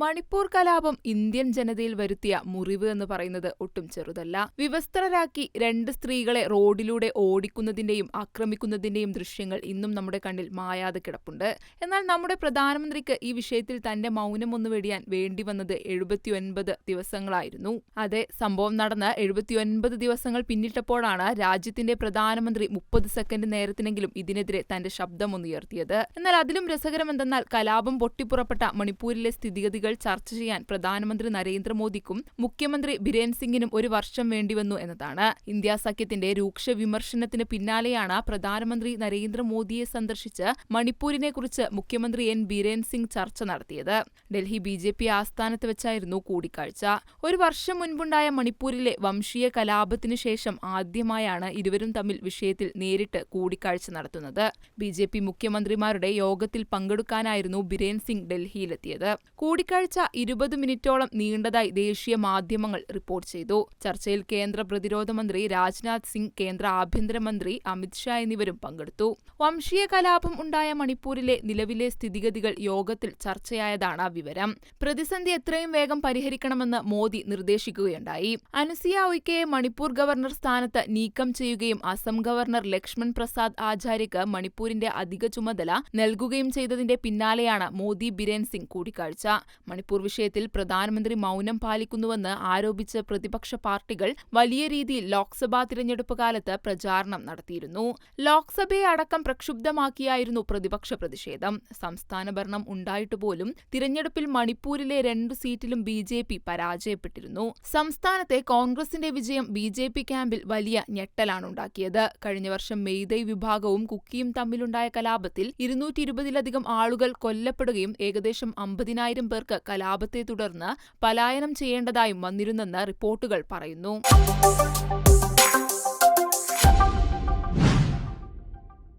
മണിപ്പൂർ കലാപം ഇന്ത്യൻ ജനതയിൽ വരുത്തിയ മുറിവ് എന്ന് പറയുന്നത് ഒട്ടും ചെറുതല്ല. വിവസ്ത്രരാക്കി രണ്ട് സ്ത്രീകളെ റോഡിലൂടെ ഓടിക്കുന്നതിന്റെയും ആക്രമിക്കുന്നതിന്റെയും ദൃശ്യങ്ങൾ ഇന്നും നമ്മുടെ കണ്ണിൽ മായാതെ കിടപ്പുണ്ട്. എന്നാൽ നമ്മുടെ പ്രധാനമന്ത്രിക്ക് ഈ വിഷയത്തിൽ തന്റെ മൗനം ഒന്ന് വെടിയാൻ വേണ്ടി വന്നത് എഴുപത്തിയൊൻപത് ദിവസങ്ങളായിരുന്നു. അതെ സംഭവം നടന്ന് എഴുപത്തിയൊൻപത് ദിവസങ്ങൾ പിന്നിട്ടപ്പോഴാണ് രാജ്യത്തിന്റെ പ്രധാനമന്ത്രി മുപ്പത് സെക്കൻഡ് നേരത്തിനെങ്കിലും ഇതിനെതിരെ തന്റെ ശബ്ദം ഉയർത്തിയത്. എന്നാൽ അതിലും രസകരമെന്തെന്നാൽ കലാപം പൊട്ടിപ്പുറപ്പെട്ട മണിപ്പൂരിലെ സ്ഥിതിഗതികൾ ചർച്ച ചെയ്യാൻ പ്രധാനമന്ത്രി നരേന്ദ്രമോദിക്കും മുഖ്യമന്ത്രി ബിരേൻ സിംഗിനും ഒരു വർഷം വേണ്ടിവന്നു എന്നതാണ്. ഇന്ത്യ സഖ്യത്തിന്റെ രൂക്ഷ വിമർശനത്തിന് പിന്നാലെയാണ് പ്രധാനമന്ത്രി നരേന്ദ്രമോദിയെ സന്ദർശിച്ച് മണിപ്പൂരിനെക്കുറിച്ച് മുഖ്യമന്ത്രി എൻ ബിരേൻ സിംഗ് ചർച്ച നടത്തിയത്. ഡൽഹി ബി ജെ പി ആസ്ഥാനത്ത് വെച്ചായിരുന്നു കൂടിക്കാഴ്ച. ഒരു വർഷം മുൻപുണ്ടായ മണിപ്പൂരിലെ വംശീയ കലാപത്തിനു ശേഷം ആദ്യമായാണ് ഇരുവരും തമ്മിൽ വിഷയത്തിൽ നേരിട്ട് കൂടിക്കാഴ്ച നടത്തുന്നത്. ബി മുഖ്യമന്ത്രിമാരുടെ യോഗത്തിൽ പങ്കെടുക്കാനായിരുന്നു ബിരേൻ സിംഗ് ഡൽഹിയിലെത്തിയത്. കൂടിക്കാഴ്ച ഇരുപത് മിനിറ്റോളം നീണ്ടതായി ദേശീയ മാധ്യമങ്ങൾ റിപ്പോർട്ട് ചെയ്തു. ചർച്ചയിൽ കേന്ദ്ര പ്രതിരോധ മന്ത്രി രാജ്നാഥ് സിംഗ് കേന്ദ്ര ആഭ്യന്തരമന്ത്രി അമിത്ഷാ എന്നിവരും പങ്കെടുത്തു. വംശീയ കലാപം ഉണ്ടായ മണിപ്പൂരിലെ നിലവിലെ സ്ഥിതിഗതികൾ യോഗത്തിൽ ചർച്ചയായതാണ് വിവരം. പ്രതിസന്ധി എത്രയും വേഗം പരിഹരിക്കണമെന്ന് മോദി നിർദ്ദേശിക്കുകയുണ്ടായി. അനുസിയ ഉയ്ക്കയെ മണിപ്പൂർ ഗവർണർ സ്ഥാനത്ത് നീക്കം ചെയ്യുകയും അസം ഗവർണർ ലക്ഷ്മൺ പ്രസാദ് ആചാര്യക്ക് മണിപ്പൂരിന്റെ അധിക ചുമതല നൽകുകയും ചെയ്തതിന്റെ പിന്നാലെയാണ് മോദി ബിരേൻ സിംഗ് കൂടിക്കാഴ്ച. മണിപ്പൂർ വിഷയത്തിൽ പ്രധാനമന്ത്രി മൗനം പാലിക്കുന്നുവെന്ന് ആരോപിച്ച പ്രതിപക്ഷ പാർട്ടികൾ വലിയ രീതിയിൽ ലോക്സഭാ തിരഞ്ഞെടുപ്പ് കാലത്ത് പ്രചാരണം നടത്തിയിരുന്നു. ലോക്സഭയെ അടക്കം പ്രക്ഷുബ്ധമാക്കിയായിരുന്നു പ്രതിപക്ഷ പ്രതിഷേധം. സംസ്ഥാന ഭരണം ഉണ്ടായിട്ടുപോലും തിരഞ്ഞെടുപ്പിൽ മണിപ്പൂരിലെ രണ്ടു സീറ്റിലും ബി ജെ പി പരാജയപ്പെട്ടിരുന്നു. സംസ്ഥാനത്തെ കോൺഗ്രസിന്റെ വിജയം ബി ജെ പി ക്യാമ്പിൽ വലിയ ഞെട്ടലാണുണ്ടാക്കിയത് കഴിഞ്ഞ വർഷം മെയ്തൈ വിഭാഗവും കുക്കിയും തമ്മിലുണ്ടായ കലാപത്തിൽ ഇരുന്നൂറ്റി ഇരുപതിലധികം ആളുകൾ കൊല്ലപ്പെടുകയും ഏകദേശം അമ്പതിനായിരം പേർക്ക് കലാപത്തെ തുടർന്ന് പലായനം ചെയ്യേണ്ടതായും വന്നിരുന്നെന്ന് റിപ്പോർട്ടുകൾ പറയുന്നു.